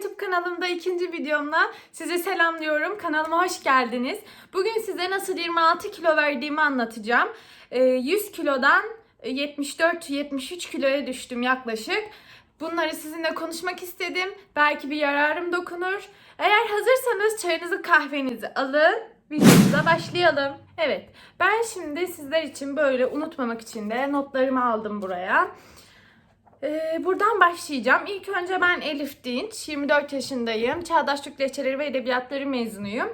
YouTube kanalımda ikinci videomla sizi selamlıyorum. Kanalıma hoş geldiniz. Bugün size nasıl 26 kilo verdiğimi anlatacağım. Ee, 100 kilodan 74-73 kiloya düştüm yaklaşık. Bunları sizinle konuşmak istedim. Belki bir yararım dokunur. Eğer hazırsanız çayınızı kahvenizi alın. Videomuza başlayalım. Evet, ben şimdi sizler için böyle unutmamak için de notlarımı aldım buraya. Ee, buradan başlayacağım. İlk önce ben Elif Dinç, 24 yaşındayım. Çağdaş Türk Lehçeleri ve Edebiyatları mezunuyum.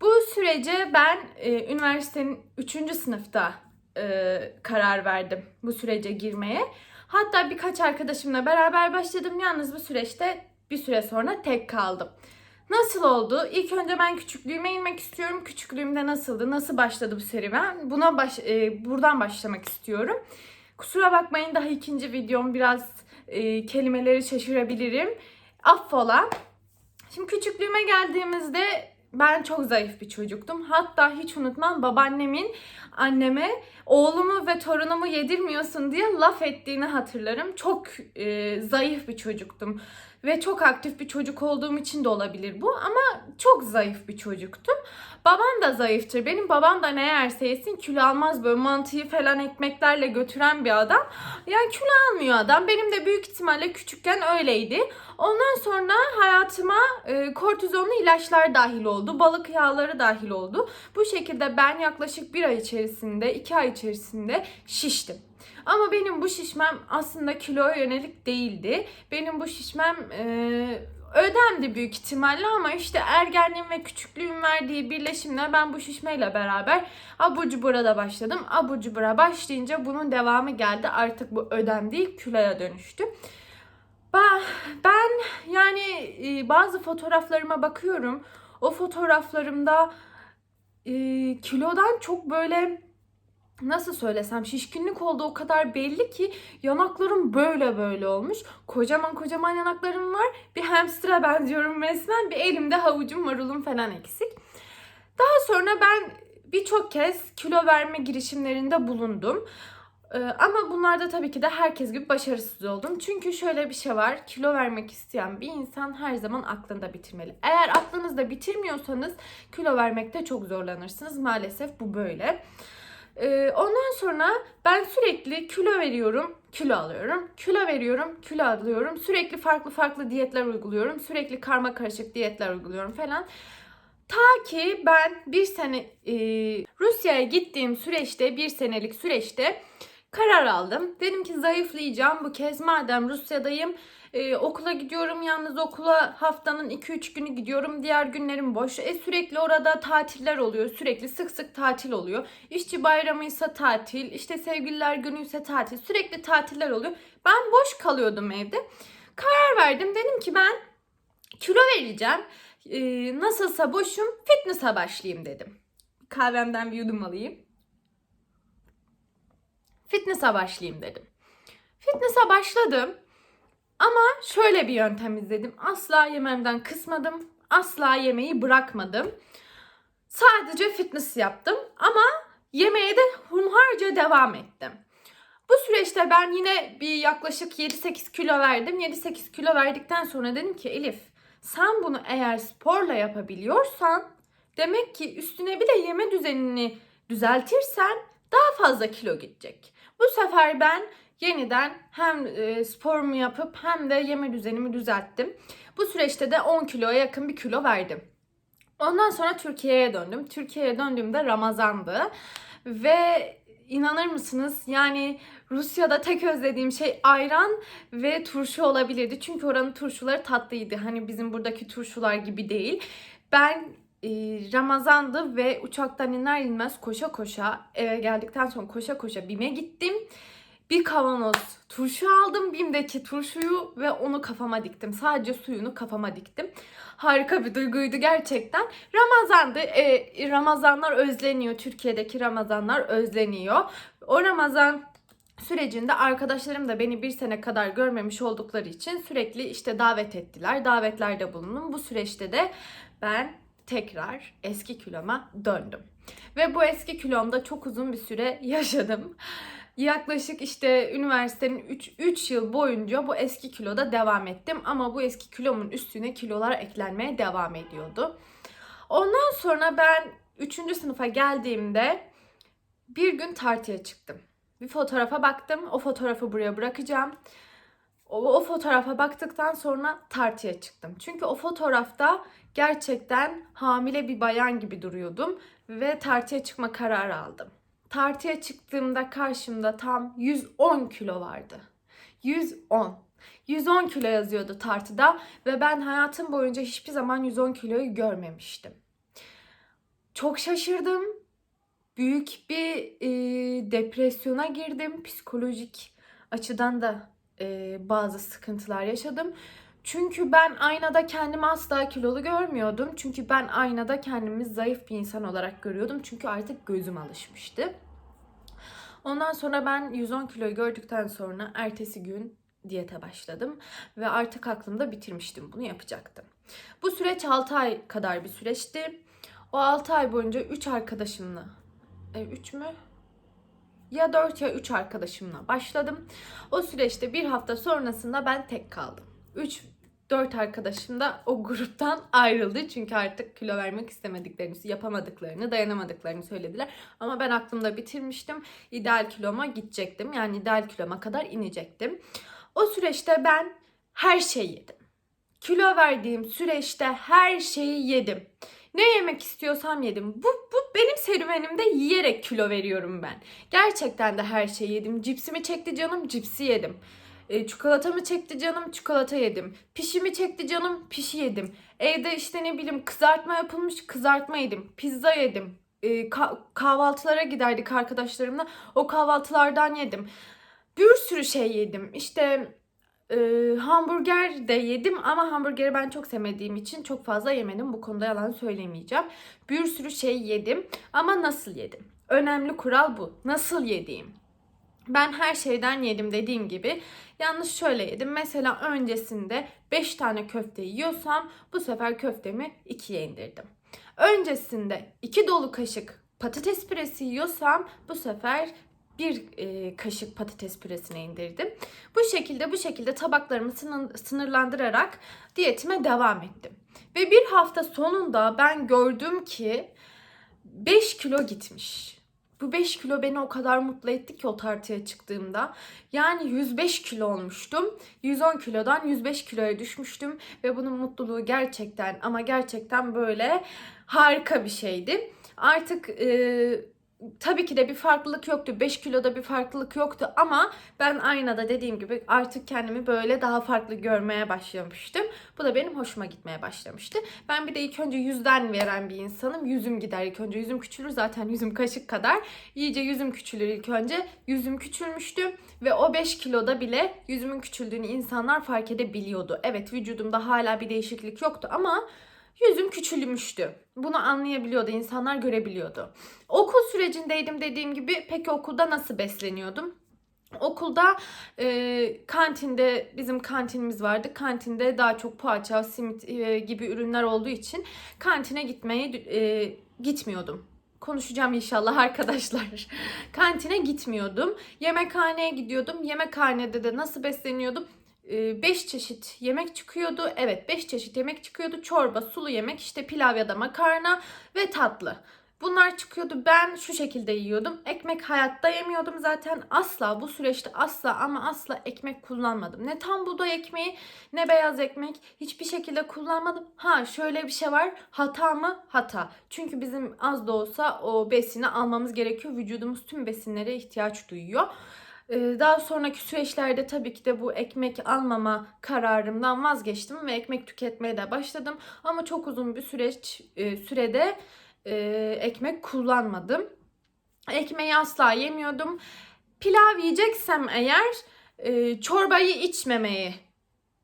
Bu sürece ben e, üniversitenin 3. sınıfta e, karar verdim bu sürece girmeye. Hatta birkaç arkadaşımla beraber başladım. Yalnız bu süreçte bir süre sonra tek kaldım. Nasıl oldu? İlk önce ben küçüklüğüme inmek istiyorum. Küçüklüğümde nasıldı? Nasıl başladı bu serüven? Buna baş, e, buradan başlamak istiyorum. Kusura bakmayın daha ikinci videom biraz e, kelimeleri şaşırabilirim. Affola. Şimdi küçüklüğüme geldiğimizde ben çok zayıf bir çocuktum. Hatta hiç unutmam babaannemin anneme oğlumu ve torunumu yedirmiyorsun diye laf ettiğini hatırlarım. Çok e, zayıf bir çocuktum. Ve çok aktif bir çocuk olduğum için de olabilir bu. Ama çok zayıf bir çocuktum. Babam da zayıftır. Benim babam da ne yerse yesin kilo almaz. Böyle mantıyı falan ekmeklerle götüren bir adam. Yani kilo almıyor adam. Benim de büyük ihtimalle küçükken öyleydi. Ondan sonra hayatıma e, kortizonlu ilaçlar dahil oldu. Balık yağları dahil oldu. Bu şekilde ben yaklaşık bir ay içerisinde, iki ay içerisinde şiştim. Ama benim bu şişmem aslında kiloya yönelik değildi. Benim bu şişmem e, ödemdi büyük ihtimalle ama işte ergenliğim ve küçüklüğüm verdiği birleşimle ben bu şişmeyle beraber abur cubura da başladım. Abur cubura başlayınca bunun devamı geldi. Artık bu ödem değil kiloya dönüştü. Ben, yani e, bazı fotoğraflarıma bakıyorum. O fotoğraflarımda e, kilodan çok böyle nasıl söylesem şişkinlik oldu o kadar belli ki yanaklarım böyle böyle olmuş. Kocaman kocaman yanaklarım var. Bir hamster'a benziyorum resmen. Bir elimde havucum marulum falan eksik. Daha sonra ben birçok kez kilo verme girişimlerinde bulundum. Ee, ama bunlarda tabii ki de herkes gibi başarısız oldum. Çünkü şöyle bir şey var. Kilo vermek isteyen bir insan her zaman aklında bitirmeli. Eğer aklınızda bitirmiyorsanız kilo vermekte çok zorlanırsınız. Maalesef bu böyle. Ee, ondan sonra ben sürekli kilo veriyorum, kilo alıyorum, kilo veriyorum, kilo alıyorum. Sürekli farklı farklı diyetler uyguluyorum. Sürekli karma karışık diyetler uyguluyorum falan. Ta ki ben bir sene e, Rusya'ya gittiğim süreçte, bir senelik süreçte karar aldım. Dedim ki zayıflayacağım bu kez madem Rusya'dayım. Ee, okula gidiyorum yalnız okula haftanın 2-3 günü gidiyorum. Diğer günlerim boş. E, sürekli orada tatiller oluyor. Sürekli sık sık tatil oluyor. İşçi bayramıysa tatil, işte sevgililer günüyse tatil. Sürekli tatiller oluyor. Ben boş kalıyordum evde. Karar verdim. Dedim ki ben kilo vereceğim. Ee, nasılsa boşum fitness'a başlayayım dedim. Kahvemden bir yudum alayım. Fitness'a başlayayım dedim. Fitness'a başladım. Ama şöyle bir yöntem izledim. Asla yememden kısmadım. Asla yemeği bırakmadım. Sadece fitness yaptım ama yemeğe de hunharca devam ettim. Bu süreçte ben yine bir yaklaşık 7-8 kilo verdim. 7-8 kilo verdikten sonra dedim ki Elif sen bunu eğer sporla yapabiliyorsan demek ki üstüne bir de yeme düzenini düzeltirsen daha fazla kilo gidecek. Bu sefer ben yeniden hem e, sporumu yapıp hem de yeme düzenimi düzelttim. Bu süreçte de 10 kiloya yakın bir kilo verdim. Ondan sonra Türkiye'ye döndüm. Türkiye'ye döndüğümde Ramazan'dı. Ve inanır mısınız yani Rusya'da tek özlediğim şey ayran ve turşu olabilirdi. Çünkü oranın turşuları tatlıydı. Hani bizim buradaki turşular gibi değil. Ben Ramazan'dı ve uçaktan iner inmez koşa koşa eve geldikten sonra koşa koşa BİM'e gittim. Bir kavanoz turşu aldım BİM'deki turşuyu ve onu kafama diktim. Sadece suyunu kafama diktim. Harika bir duyguydu gerçekten. Ramazan'dı. E, Ramazanlar özleniyor. Türkiye'deki Ramazanlar özleniyor. O Ramazan sürecinde arkadaşlarım da beni bir sene kadar görmemiş oldukları için sürekli işte davet ettiler. Davetlerde bulundum. Bu süreçte de ben tekrar eski kiloma döndüm. Ve bu eski kilomda çok uzun bir süre yaşadım. yaklaşık işte üniversitenin 3, 3 yıl boyunca bu eski kiloda devam ettim. Ama bu eski kilomun üstüne kilolar eklenmeye devam ediyordu. Ondan sonra ben 3. sınıfa geldiğimde bir gün tartıya çıktım. Bir fotoğrafa baktım. O fotoğrafı buraya bırakacağım. O, o fotoğrafa baktıktan sonra tartıya çıktım. Çünkü o fotoğrafta gerçekten hamile bir bayan gibi duruyordum ve tartıya çıkma kararı aldım. Tartıya çıktığımda karşımda tam 110 kilo vardı. 110. 110 kilo yazıyordu tartıda ve ben hayatım boyunca hiçbir zaman 110 kiloyu görmemiştim. Çok şaşırdım. Büyük bir e, depresyona girdim. Psikolojik açıdan da e, bazı sıkıntılar yaşadım. Çünkü ben aynada kendimi asla kilolu görmüyordum. Çünkü ben aynada kendimi zayıf bir insan olarak görüyordum. Çünkü artık gözüm alışmıştı. Ondan sonra ben 110 kiloyu gördükten sonra ertesi gün diyete başladım. Ve artık aklımda bitirmiştim bunu yapacaktım. Bu süreç 6 ay kadar bir süreçti. O 6 ay boyunca 3 arkadaşımla, 3 mü? Ya 4 ya 3 arkadaşımla başladım. O süreçte bir hafta sonrasında ben tek kaldım. 3 4 arkadaşım da o gruptan ayrıldı. Çünkü artık kilo vermek istemediklerini, yapamadıklarını, dayanamadıklarını söylediler. Ama ben aklımda bitirmiştim. İdeal kiloma gidecektim. Yani ideal kiloma kadar inecektim. O süreçte ben her şeyi yedim. Kilo verdiğim süreçte her şeyi yedim. Ne yemek istiyorsam yedim. Bu, bu benim serüvenimde yiyerek kilo veriyorum ben. Gerçekten de her şeyi yedim. Cipsimi çekti canım, cipsi yedim. E, çikolatamı çekti canım, çikolata yedim. Pişimi çekti canım, pişi yedim. Evde işte ne bileyim kızartma yapılmış, kızartma yedim. Pizza yedim. E, ka- kahvaltılara giderdik arkadaşlarımla. O kahvaltılardan yedim. Bir sürü şey yedim. İşte e, hamburger de yedim ama hamburgeri ben çok sevmediğim için çok fazla yemedim. Bu konuda yalan söylemeyeceğim. Bir sürü şey yedim ama nasıl yedim? Önemli kural bu. Nasıl yediğim. Ben her şeyden yedim dediğim gibi. Yalnız şöyle yedim. Mesela öncesinde 5 tane köfte yiyorsam bu sefer köftemi 2'ye indirdim. Öncesinde 2 dolu kaşık patates püresi yiyorsam bu sefer bir e, kaşık patates püresine indirdim. Bu şekilde bu şekilde tabaklarımı sınır- sınırlandırarak diyetime devam ettim. Ve bir hafta sonunda ben gördüm ki 5 kilo gitmiş. Bu 5 kilo beni o kadar mutlu etti ki o tartıya çıktığımda. Yani 105 kilo olmuştum. 110 kilodan 105 kiloya düşmüştüm. Ve bunun mutluluğu gerçekten ama gerçekten böyle harika bir şeydi. Artık e, tabii ki de bir farklılık yoktu. 5 kiloda bir farklılık yoktu ama ben aynada dediğim gibi artık kendimi böyle daha farklı görmeye başlamıştım. Bu da benim hoşuma gitmeye başlamıştı. Ben bir de ilk önce yüzden veren bir insanım. Yüzüm gider ilk önce. Yüzüm küçülür zaten yüzüm kaşık kadar. İyice yüzüm küçülür ilk önce. Yüzüm küçülmüştü ve o 5 kiloda bile yüzümün küçüldüğünü insanlar fark edebiliyordu. Evet vücudumda hala bir değişiklik yoktu ama yüzüm küçülmüştü. Bunu anlayabiliyordu, insanlar görebiliyordu. Okul sürecindeydim dediğim gibi. Peki okulda nasıl besleniyordum? Okulda e, kantinde bizim kantinimiz vardı. Kantinde daha çok poğaça, simit e, gibi ürünler olduğu için kantine gitmeyi e, gitmiyordum. Konuşacağım inşallah arkadaşlar. Kantine gitmiyordum. Yemekhaneye gidiyordum. Yemekhanede de nasıl besleniyordum? 5 çeşit yemek çıkıyordu. Evet 5 çeşit yemek çıkıyordu. Çorba, sulu yemek, işte pilav ya da makarna ve tatlı. Bunlar çıkıyordu. Ben şu şekilde yiyordum. Ekmek hayatta yemiyordum zaten. Asla bu süreçte asla ama asla ekmek kullanmadım. Ne tam buğday ekmeği ne beyaz ekmek hiçbir şekilde kullanmadım. Ha şöyle bir şey var. Hata mı? Hata. Çünkü bizim az da olsa o besini almamız gerekiyor. Vücudumuz tüm besinlere ihtiyaç duyuyor. Ee, Daha sonraki süreçlerde tabii ki de bu ekmek almama kararımdan vazgeçtim ve ekmek tüketmeye de başladım. Ama çok uzun bir süreç e, sürede e, ekmek kullanmadım. Ekmeği asla yemiyordum. Pilav yiyeceksem eğer e, çorbayı içmemeye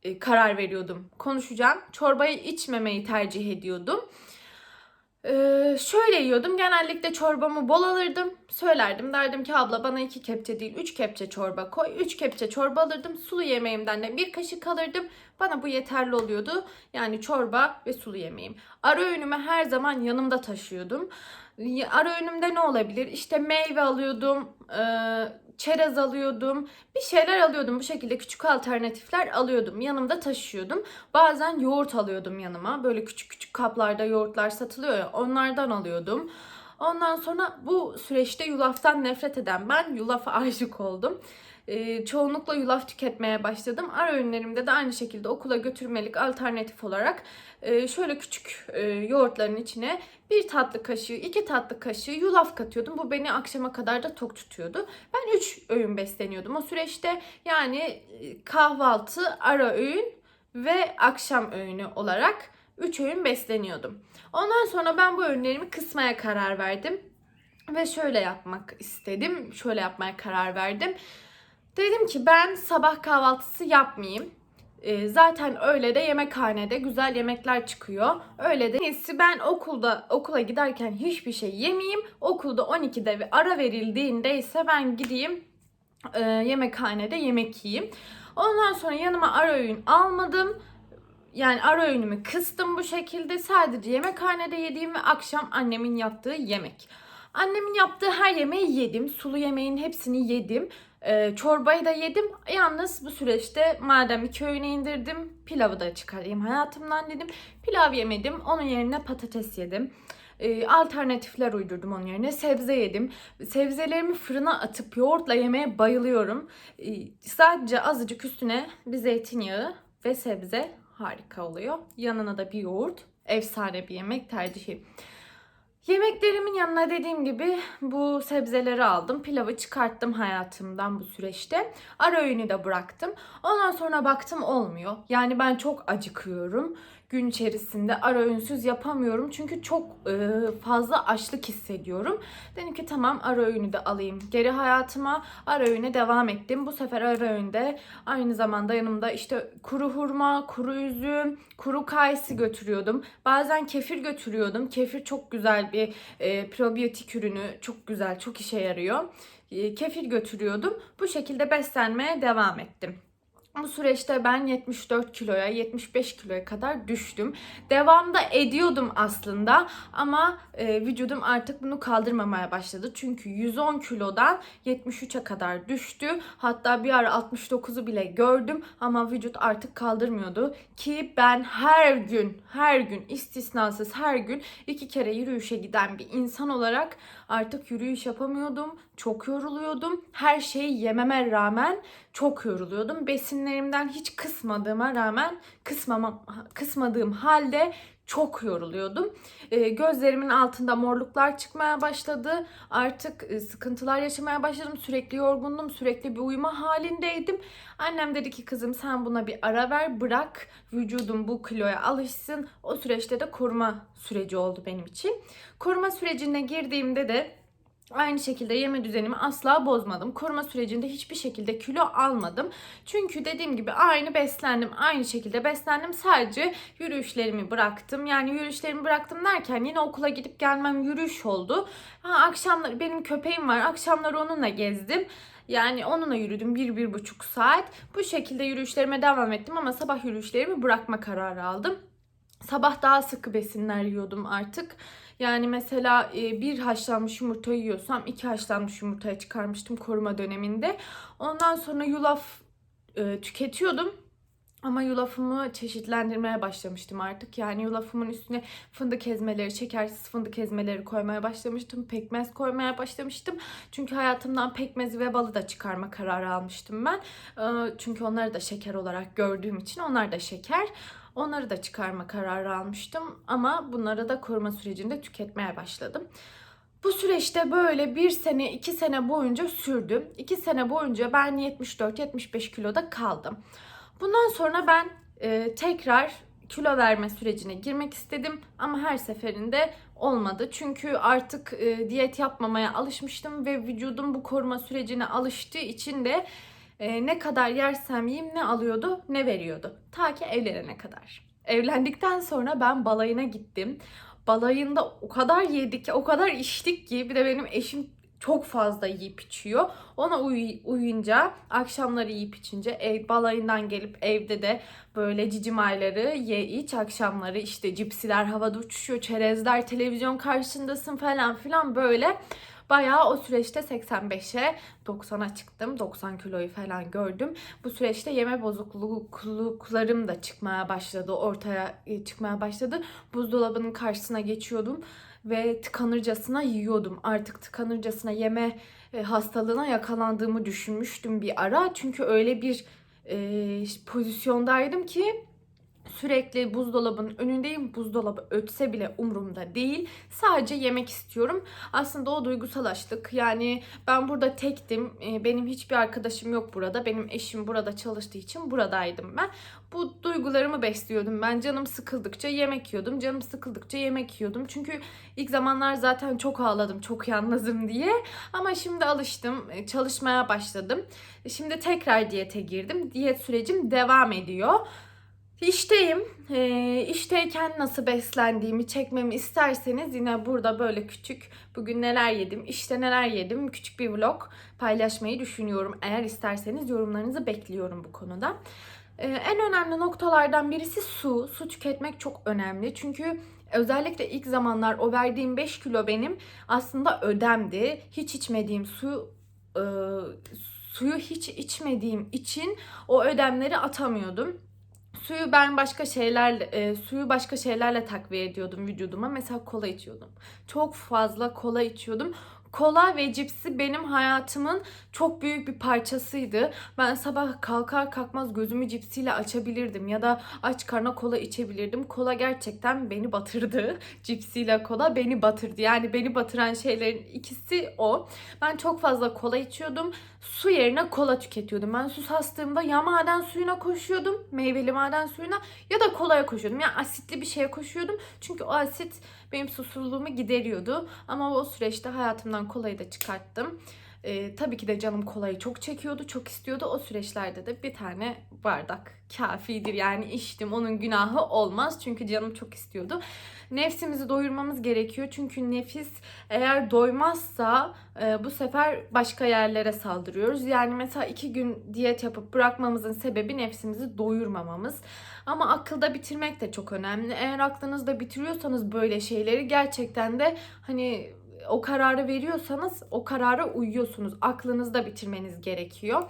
e, karar veriyordum. Konuşacağım. Çorbayı içmemeyi tercih ediyordum. Ee, şöyle yiyordum. Genellikle çorbamı bol alırdım. Söylerdim. Derdim ki abla bana iki kepçe değil üç kepçe çorba koy. Üç kepçe çorba alırdım. Sulu yemeğimden de bir kaşık alırdım. Bana bu yeterli oluyordu. Yani çorba ve sulu yemeğim. Ara öğünümü her zaman yanımda taşıyordum. Ara öğünümde ne olabilir? İşte meyve alıyordum. Ee, çerez alıyordum. Bir şeyler alıyordum. Bu şekilde küçük alternatifler alıyordum. Yanımda taşıyordum. Bazen yoğurt alıyordum yanıma. Böyle küçük küçük kaplarda yoğurtlar satılıyor ya. Onlardan alıyordum. Ondan sonra bu süreçte yulaftan nefret eden ben yulafa aşık oldum. Ee, çoğunlukla yulaf tüketmeye başladım. Ara öğünlerimde de aynı şekilde okula götürmelik alternatif olarak e, şöyle küçük e, yoğurtların içine bir tatlı kaşığı, iki tatlı kaşığı yulaf katıyordum. Bu beni akşama kadar da tok tutuyordu. Ben üç öğün besleniyordum o süreçte. Yani e, kahvaltı, ara öğün ve akşam öğünü olarak üç öğün besleniyordum. Ondan sonra ben bu öğünlerimi kısmaya karar verdim. Ve şöyle yapmak istedim. Şöyle yapmaya karar verdim. Dedim ki ben sabah kahvaltısı yapmayayım. Ee, zaten öyle de yemekhanede güzel yemekler çıkıyor. Öyle de en iyisi ben okulda okula giderken hiçbir şey yemeyeyim. Okulda 12'de bir ara verildiğinde ise ben gideyim e, yemekhanede yemek yiyeyim. Ondan sonra yanıma ara öğün almadım. Yani ara öğünümü kıstım bu şekilde. Sadece yemekhanede yediğim ve akşam annemin yaptığı yemek. Annemin yaptığı her yemeği yedim. Sulu yemeğin hepsini yedim. Ee, çorbayı da yedim. Yalnız bu süreçte madem iki öğüne indirdim pilavı da çıkarayım hayatımdan dedim. Pilav yemedim. Onun yerine patates yedim. Ee, alternatifler uydurdum onun yerine. Sebze yedim. Sebzelerimi fırına atıp yoğurtla yemeye bayılıyorum. Ee, sadece azıcık üstüne bir zeytinyağı ve sebze harika oluyor. Yanına da bir yoğurt. Efsane bir yemek tercihim. Yemeklerimin yanına dediğim gibi bu sebzeleri aldım. Pilavı çıkarttım hayatımdan bu süreçte. Ara öğünü de bıraktım. Ondan sonra baktım olmuyor. Yani ben çok acıkıyorum. Gün içerisinde ara öğünsüz yapamıyorum. Çünkü çok e, fazla açlık hissediyorum. Dedim ki tamam ara öğünü de alayım. Geri hayatıma ara öğüne devam ettim. Bu sefer ara öğünde aynı zamanda yanımda işte kuru hurma, kuru üzüm, kuru kayısı götürüyordum. Bazen kefir götürüyordum. Kefir çok güzel bir e, probiyotik ürünü. Çok güzel, çok işe yarıyor. E, kefir götürüyordum. Bu şekilde beslenmeye devam ettim. Bu süreçte ben 74 kiloya, 75 kiloya kadar düştüm. Devamda ediyordum aslında ama e, vücudum artık bunu kaldırmamaya başladı. Çünkü 110 kilodan 73'e kadar düştü. Hatta bir ara 69'u bile gördüm ama vücut artık kaldırmıyordu. Ki ben her gün, her gün istisnasız her gün iki kere yürüyüşe giden bir insan olarak artık yürüyüş yapamıyordum. Çok yoruluyordum. Her şeyi yememe rağmen çok yoruluyordum. Besinlerimden hiç kısmadığıma rağmen kısmamam, kısmadığım halde çok yoruluyordum. E, gözlerimin altında morluklar çıkmaya başladı. Artık e, sıkıntılar yaşamaya başladım. Sürekli yorgundum. Sürekli bir uyuma halindeydim. Annem dedi ki kızım sen buna bir ara ver. Bırak vücudum bu kiloya alışsın. O süreçte de koruma süreci oldu benim için. Koruma sürecine girdiğimde de Aynı şekilde yeme düzenimi asla bozmadım. Koruma sürecinde hiçbir şekilde kilo almadım. Çünkü dediğim gibi aynı beslendim. Aynı şekilde beslendim. Sadece yürüyüşlerimi bıraktım. Yani yürüyüşlerimi bıraktım derken yine okula gidip gelmem yürüyüş oldu. Ha, akşamları benim köpeğim var. Akşamları onunla gezdim. Yani onunla yürüdüm bir, bir buçuk saat. Bu şekilde yürüyüşlerime devam ettim ama sabah yürüyüşlerimi bırakma kararı aldım. Sabah daha sıkı besinler yiyordum artık. Yani mesela e, bir haşlanmış yumurta yiyorsam iki haşlanmış yumurtaya çıkarmıştım koruma döneminde. Ondan sonra yulaf e, tüketiyordum. Ama yulafımı çeşitlendirmeye başlamıştım artık. Yani yulafımın üstüne fındık ezmeleri, şekersiz fındık ezmeleri koymaya başlamıştım. Pekmez koymaya başlamıştım. Çünkü hayatımdan pekmezi ve balı da çıkarma kararı almıştım ben. E, çünkü onları da şeker olarak gördüğüm için onlar da şeker. Onları da çıkarma kararı almıştım ama bunları da koruma sürecinde tüketmeye başladım. Bu süreçte böyle bir sene, iki sene boyunca sürdü. İki sene boyunca ben 74-75 kiloda kaldım. Bundan sonra ben e, tekrar kilo verme sürecine girmek istedim ama her seferinde olmadı. Çünkü artık e, diyet yapmamaya alışmıştım ve vücudum bu koruma sürecine alıştığı için de e, ne kadar yersem yiyeyim ne alıyordu ne veriyordu. Ta ki evlenene kadar. Evlendikten sonra ben balayına gittim. Balayında o kadar yedik, o kadar içtik ki bir de benim eşim çok fazla yiyip içiyor. Ona uy- uyuyunca, akşamları yiyip içince ev balayından gelip evde de böyle cicimayları ye iç akşamları işte cipsiler havada uçuşuyor, çerezler televizyon karşısındasın falan filan böyle Bayağı o süreçte 85'e 90'a çıktım. 90 kiloyu falan gördüm. Bu süreçte yeme bozukluklarım da çıkmaya başladı. Ortaya e, çıkmaya başladı. Buzdolabının karşısına geçiyordum ve tıkanırcasına yiyordum. Artık tıkanırcasına yeme e, hastalığına yakalandığımı düşünmüştüm bir ara. Çünkü öyle bir e, pozisyondaydım ki sürekli buzdolabının önündeyim. Buzdolabı ötse bile umurumda değil. Sadece yemek istiyorum. Aslında o duygusal açlık. Yani ben burada tektim. E, Benim hiçbir arkadaşım yok burada. Benim eşim burada çalıştığı için buradaydım ben. Bu duygularımı besliyordum ben. Canım sıkıldıkça yemek yiyordum. Canım sıkıldıkça yemek yiyordum. Çünkü ilk zamanlar zaten çok ağladım. Çok yalnızım diye. Ama şimdi alıştım. e, Çalışmaya başladım. Şimdi tekrar diyete girdim. Diyet sürecim devam ediyor. İşteyim. Ee, işteyken nasıl beslendiğimi çekmemi isterseniz yine burada böyle küçük bugün neler yedim, işte neler yedim küçük bir vlog paylaşmayı düşünüyorum. Eğer isterseniz yorumlarınızı bekliyorum bu konuda. Ee, en önemli noktalardan birisi su. Su tüketmek çok önemli. Çünkü özellikle ilk zamanlar o verdiğim 5 kilo benim aslında ödemdi. Hiç içmediğim su e, suyu hiç içmediğim için o ödemleri atamıyordum. Suyu ben başka şeylerle e, suyu başka şeylerle takviye ediyordum vücuduma. Mesela kola içiyordum. Çok fazla kola içiyordum. Kola ve cipsi benim hayatımın çok büyük bir parçasıydı. Ben sabah kalkar kalkmaz gözümü cipsiyle açabilirdim ya da aç karna kola içebilirdim. Kola gerçekten beni batırdı. Cipsiyle kola beni batırdı. Yani beni batıran şeylerin ikisi o. Ben çok fazla kola içiyordum. Su yerine kola tüketiyordum. Ben susastığımda ya maden suyuna koşuyordum. Meyveli maden suyuna ya da kolaya koşuyordum. Yani asitli bir şeye koşuyordum. Çünkü o asit benim susuzluğumu gideriyordu. Ama o süreçte hayatımdan kolayı da çıkarttım. Ee, tabii ki de canım kolayı çok çekiyordu, çok istiyordu. O süreçlerde de bir tane bardak kafidir. Yani içtim, onun günahı olmaz. Çünkü canım çok istiyordu. Nefsimizi doyurmamız gerekiyor. Çünkü nefis eğer doymazsa e, bu sefer başka yerlere saldırıyoruz. Yani mesela iki gün diyet yapıp bırakmamızın sebebi nefsimizi doyurmamamız. Ama akılda bitirmek de çok önemli. Eğer aklınızda bitiriyorsanız böyle şeyleri gerçekten de hani o kararı veriyorsanız o karara uyuyorsunuz. Aklınızda bitirmeniz gerekiyor.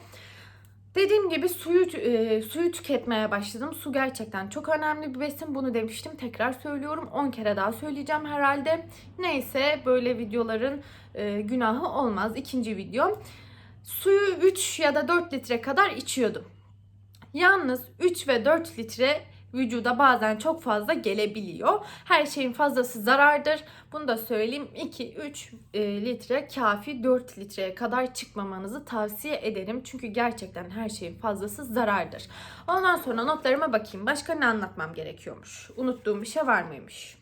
Dediğim gibi suyu e, suyu tüketmeye başladım. Su gerçekten çok önemli bir besin. Bunu demiştim. Tekrar söylüyorum. 10 kere daha söyleyeceğim herhalde. Neyse böyle videoların e, günahı olmaz. İkinci video. Suyu 3 ya da 4 litre kadar içiyordum. Yalnız 3 ve 4 litre vücuda bazen çok fazla gelebiliyor. Her şeyin fazlası zarardır. Bunu da söyleyeyim. 2-3 e, litre kafi 4 litreye kadar çıkmamanızı tavsiye ederim. Çünkü gerçekten her şeyin fazlası zarardır. Ondan sonra notlarıma bakayım. Başka ne anlatmam gerekiyormuş? Unuttuğum bir şey var mıymış?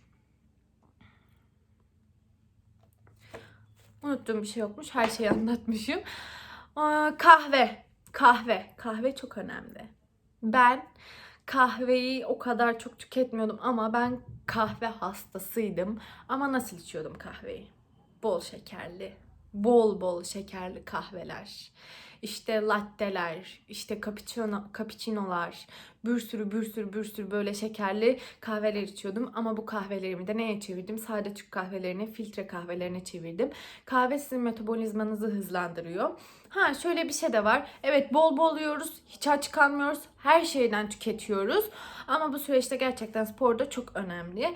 Unuttuğum bir şey yokmuş. Her şeyi anlatmışım. Aa, kahve. Kahve. Kahve çok önemli. Ben kahveyi o kadar çok tüketmiyordum ama ben kahve hastasıydım. Ama nasıl içiyordum kahveyi? Bol şekerli, bol bol şekerli kahveler. İşte latteler, işte cappuccino, cappuccinolar, bir sürü bir sürü bir sürü böyle şekerli kahveler içiyordum. Ama bu kahvelerimi de neye çevirdim? Sade Türk kahvelerini filtre kahvelerine çevirdim. Kahve sizin metabolizmanızı hızlandırıyor. Ha şöyle bir şey de var. Evet bol bol yiyoruz. Hiç aç kalmıyoruz. Her şeyden tüketiyoruz. Ama bu süreçte gerçekten spor da çok önemli.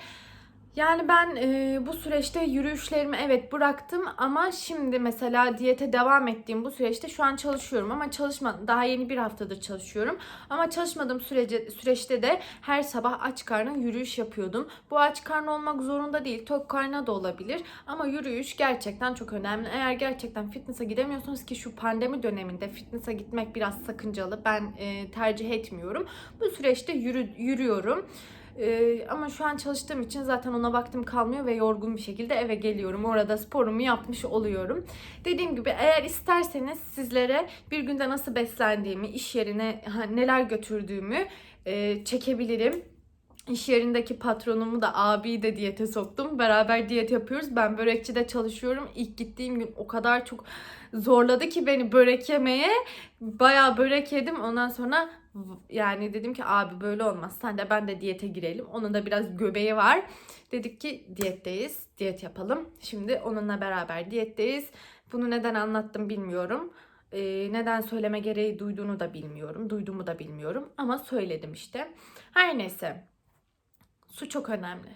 Yani ben e, bu süreçte yürüyüşlerimi evet bıraktım ama şimdi mesela diyete devam ettiğim bu süreçte şu an çalışıyorum ama çalışma daha yeni bir haftadır çalışıyorum. Ama çalışmadığım sürece süreçte de her sabah aç karnına yürüyüş yapıyordum. Bu aç karnı olmak zorunda değil. Tok karnına da olabilir ama yürüyüş gerçekten çok önemli. Eğer gerçekten fitness'a gidemiyorsanız ki şu pandemi döneminde fitness'a gitmek biraz sakıncalı. Ben e, tercih etmiyorum. Bu süreçte yürü, yürüyorum. Ee, ama şu an çalıştığım için zaten ona vaktim kalmıyor ve yorgun bir şekilde eve geliyorum. Orada sporumu yapmış oluyorum. Dediğim gibi eğer isterseniz sizlere bir günde nasıl beslendiğimi, iş yerine neler götürdüğümü e, çekebilirim. İş yerindeki patronumu da abiyi de diyete soktum. Beraber diyet yapıyoruz. Ben börekçide çalışıyorum. İlk gittiğim gün o kadar çok zorladı ki beni börek yemeye. Bayağı börek yedim. Ondan sonra yani dedim ki abi böyle olmaz. Sen de ben de diyete girelim. Onun da biraz göbeği var. Dedik ki diyetteyiz. Diyet yapalım. Şimdi onunla beraber diyetteyiz. Bunu neden anlattım bilmiyorum. Ee, neden söyleme gereği duyduğunu da bilmiyorum. Duyduğumu da bilmiyorum. Ama söyledim işte. Her neyse. Su çok önemli.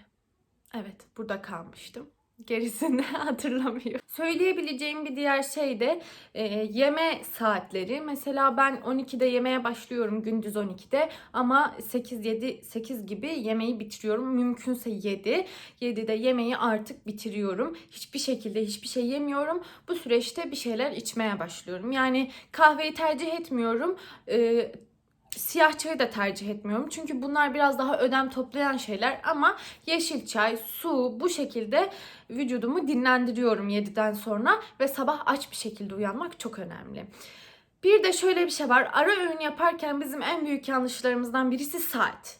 Evet, burada kalmıştım. Gerisini hatırlamıyorum. Söyleyebileceğim bir diğer şey de e, yeme saatleri. Mesela ben 12'de yemeye başlıyorum gündüz 12'de ama 8 7 8 gibi yemeği bitiriyorum. Mümkünse 7. 7'de yemeği artık bitiriyorum. Hiçbir şekilde hiçbir şey yemiyorum. Bu süreçte bir şeyler içmeye başlıyorum. Yani kahveyi tercih etmiyorum. E, Siyah çayı da tercih etmiyorum. Çünkü bunlar biraz daha ödem toplayan şeyler ama yeşil çay, su bu şekilde vücudumu dinlendiriyorum 7'den sonra ve sabah aç bir şekilde uyanmak çok önemli. Bir de şöyle bir şey var. Ara öğün yaparken bizim en büyük yanlışlarımızdan birisi saat.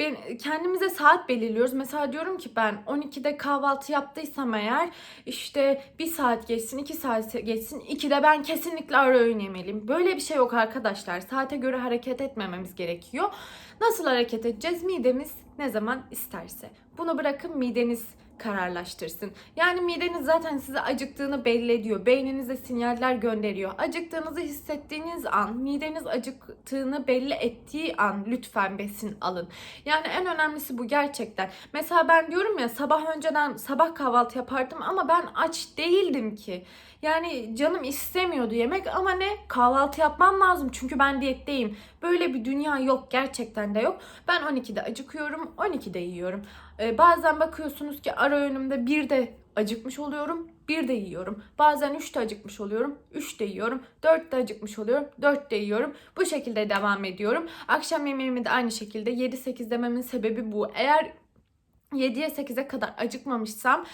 Ben kendimize saat belirliyoruz. Mesela diyorum ki ben 12'de kahvaltı yaptıysam eğer işte bir saat geçsin, iki saat geçsin, 2'de ben kesinlikle ara öğün. Böyle bir şey yok arkadaşlar. Saate göre hareket etmememiz gerekiyor. Nasıl hareket edeceğiz? Midemiz ne zaman isterse. Bunu bırakın mideniz kararlaştırsın. Yani mideniz zaten size acıktığını belli ediyor. Beyninize sinyaller gönderiyor. Acıktığınızı hissettiğiniz an, mideniz acıktığını belli ettiği an lütfen besin alın. Yani en önemlisi bu gerçekten. Mesela ben diyorum ya sabah önceden sabah kahvaltı yapardım ama ben aç değildim ki. Yani canım istemiyordu yemek ama ne? Kahvaltı yapmam lazım çünkü ben diyetteyim. Böyle bir dünya yok gerçekten de yok. Ben 12'de acıkıyorum, 12'de yiyorum. Ee, bazen bakıyorsunuz ki ara öğünümde bir de acıkmış oluyorum, bir de yiyorum. Bazen 3'te acıkmış oluyorum, 3'te yiyorum. 4'te acıkmış oluyorum, 4'te yiyorum. Bu şekilde devam ediyorum. Akşam yemeğimi de aynı şekilde 7-8 dememin sebebi bu. Eğer 7'ye 8'e kadar acıkmamışsam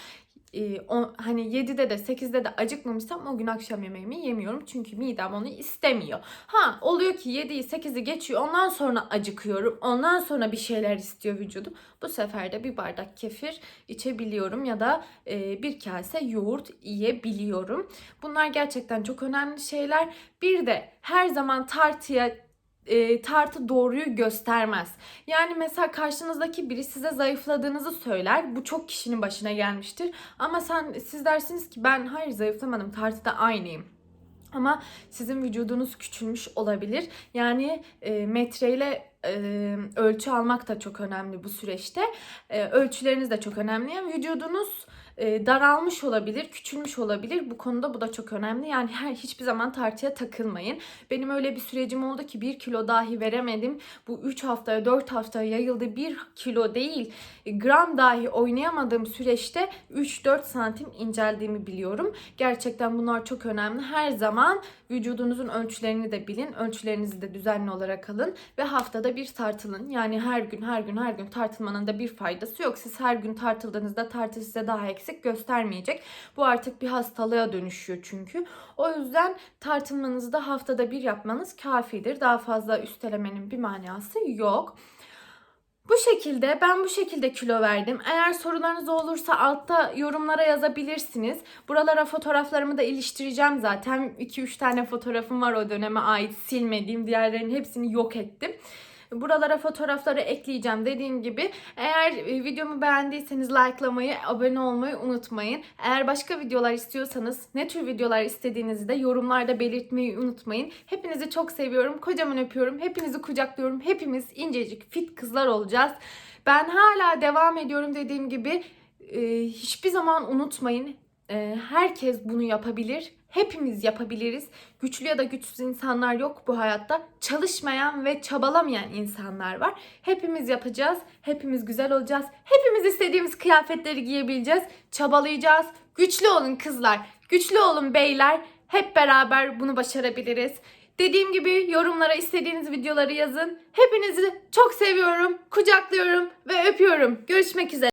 e, o, hani 7'de de 8'de de acıkmamışsam o gün akşam yemeğimi yemiyorum. Çünkü midem onu istemiyor. Ha oluyor ki 7'yi 8'i geçiyor ondan sonra acıkıyorum. Ondan sonra bir şeyler istiyor vücudum. Bu sefer de bir bardak kefir içebiliyorum ya da e, bir kase yoğurt yiyebiliyorum. Bunlar gerçekten çok önemli şeyler. Bir de her zaman tartıya e, tartı doğruyu göstermez. Yani mesela karşınızdaki biri size zayıfladığınızı söyler. Bu çok kişinin başına gelmiştir. Ama sen siz dersiniz ki ben hayır zayıflamadım tartıda aynıyım. Ama sizin vücudunuz küçülmüş olabilir. Yani e, metreyle e, ölçü almak da çok önemli bu süreçte. E, ölçüleriniz de çok önemli. Yani vücudunuz e, daralmış olabilir, küçülmüş olabilir. Bu konuda bu da çok önemli. Yani her hiçbir zaman tartıya takılmayın. Benim öyle bir sürecim oldu ki bir kilo dahi veremedim. Bu 3 haftaya 4 haftaya yayıldı. Bir kilo değil gram dahi oynayamadığım süreçte 3-4 santim inceldiğimi biliyorum. Gerçekten bunlar çok önemli. Her zaman vücudunuzun ölçülerini de bilin. Ölçülerinizi de düzenli olarak alın ve haftada bir tartılın. Yani her gün her gün her gün tartılmanın da bir faydası yok. Siz her gün tartıldığınızda tartı size daha eksik göstermeyecek. Bu artık bir hastalığa dönüşüyor çünkü. O yüzden tartılmanızı da haftada bir yapmanız kafidir. Daha fazla üstelemenin bir manası yok. Bu şekilde ben bu şekilde kilo verdim. Eğer sorularınız olursa altta yorumlara yazabilirsiniz. Buralara fotoğraflarımı da iliştireceğim zaten. 2-3 tane fotoğrafım var o döneme ait silmediğim. Diğerlerinin hepsini yok ettim. Buralara fotoğrafları ekleyeceğim dediğim gibi. Eğer e, videomu beğendiyseniz likelamayı, abone olmayı unutmayın. Eğer başka videolar istiyorsanız ne tür videolar istediğinizi de yorumlarda belirtmeyi unutmayın. Hepinizi çok seviyorum. Kocaman öpüyorum. Hepinizi kucaklıyorum. Hepimiz incecik fit kızlar olacağız. Ben hala devam ediyorum dediğim gibi. E, hiçbir zaman unutmayın. E, herkes bunu yapabilir Hepimiz yapabiliriz. Güçlü ya da güçsüz insanlar yok bu hayatta. Çalışmayan ve çabalamayan insanlar var. Hepimiz yapacağız. Hepimiz güzel olacağız. Hepimiz istediğimiz kıyafetleri giyebileceğiz. Çabalayacağız. Güçlü olun kızlar. Güçlü olun beyler. Hep beraber bunu başarabiliriz. Dediğim gibi yorumlara istediğiniz videoları yazın. Hepinizi çok seviyorum, kucaklıyorum ve öpüyorum. Görüşmek üzere.